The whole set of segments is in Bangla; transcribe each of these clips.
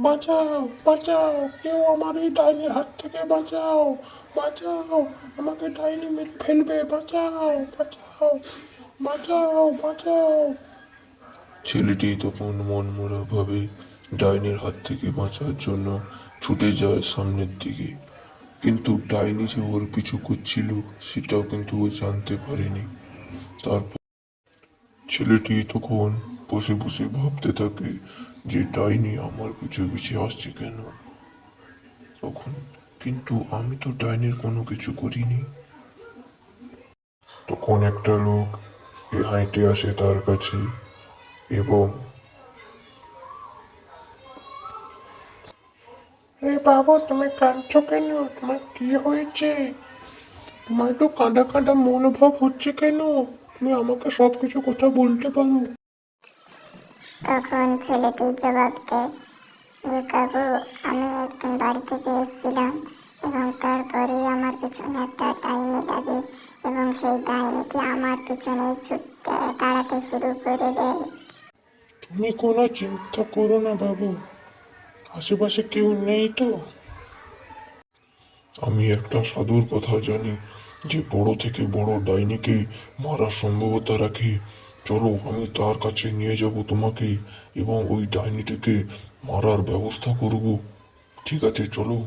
বাঁচাও বাঁচাও, কেউ আমার এই ডাইনির হাত থেকে বাঁচাও বাঁচাও, আমাকে ডাইনি মেরে ফেলবে, বাঁচাও বাঁচাও বাঁচাও বাঁচাও। ছেলেটি তখন মনমরা ডাইনির হাত থেকে বাঁচার জন্য ছুটে যায় সামনের দিকে। কিন্তু ডাইনি যে ওর পিছু করছিল সেটাও কিন্তু ও জানতে পারেনি। তারপর ছেলেটি তখন বসে বসে ভাবতে থাকে যে ডাইনি আমার পিছু পিছিয়ে আসছে কেন? তখন কিন্তু আমি তো ডাইনির কোনো কিছু করিনি। তখন একটা লোক এ হাঁটে আসে তার কাছে এবং এ তুমি কাঁদছো কেন? তোমার কি হয়েছে? তোমার একটু কাঁদা কাঁদা মনোভাব হচ্ছে কেন? তুমি আমাকে সব কিছু কথা বলতে পারো। তখন ছেলেটি জবাব দেয় যে কাকু আমি একদিন বাড়ি থেকে এসেছিলাম এবং তারপরে আমার পিছনে একটা ডাইনি লাগে এবং সেই ডাইনিটি আমার পিছনে ছুটতে দাঁড়াতে শুরু করে দেয়। তুমি কোনো চিন্তা করো না বাবু আশেপাশে কেউ নেই তো? আমি একটা সাধুর কথা জানি যে বড় থেকে বড় ডাইনিকে মারার সম্ভবতা রাখে। চলো আমি তার কাছে নিয়ে যাব তোমাকে এবং ওই ডাইনিটিকে মারার ব্যবস্থা করব। ঠিক আছে চলো।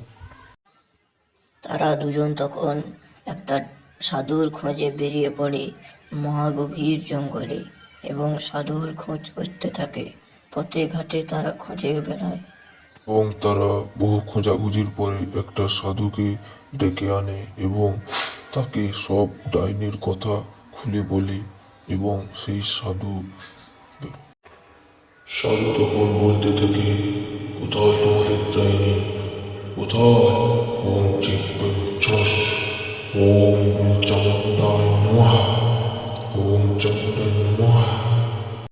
তারা দুজন তখন একটা সাধুর খোঁজে বেরিয়ে পড়ে মহাগভীর জঙ্গলে এবং সাধুর খোঁজ করতে থাকে। পথে ঘাটে তারা খোঁজে বেড়ায়। এবং তারা বহু খোঁজাখুঁজির পরে একটা সাধুকে ডেকে আনে এবং তাকে সব ডাইনির কথা খুলে বলে। এবং সেই সাধু সাধু তখন বলতে থাকে কোথায় তোমাদের ডাইনি কোথায় ওম চিত্তস ওম চামুন্ডায় নমঃ ওম চামুন্ডায় নমঃ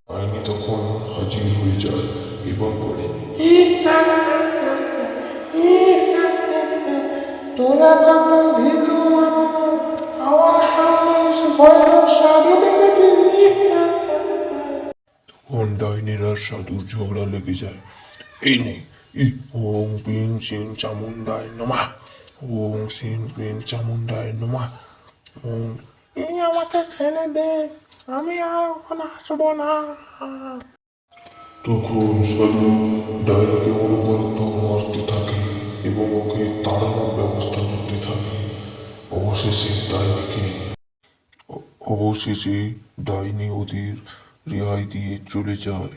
ডাইনি তখন হাজির হয়ে যায় এবং বলে তোরা কত তখন আর সাধুর ঝগড়া লেগে যায়। এই নে, ই, ওং পিং সিং চামুন্ডায় নমা। ওং সিং পিং চামুন্ডায় নমা। ওং আমাকে ছেড়ে দে, আমি আর ওখানে আসব না। তখন সাধু মারতে থাকে এবং ওকে তাড়ানোর ব্যবস্থা করতে থাকে। অবশেষে ডাইনিকে অবশেষে ডাইনি ওদের রেহাই দিয়ে চলে যায়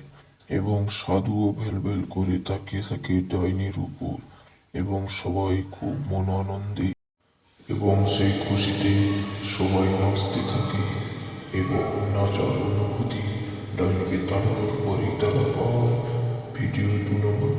এবং সাধুও ভেলভেল করে তাকিয়ে থাকে ডাইনির উপর এবং সবাই খুব মন আনন্দে এবং সেই খুশিতে সবাই নাচতে থাকে এবং নাচার অনুভূতি ডাইনিকে তাড়ানোর পরেই তারা পায়। ভিডিও দু নম্বর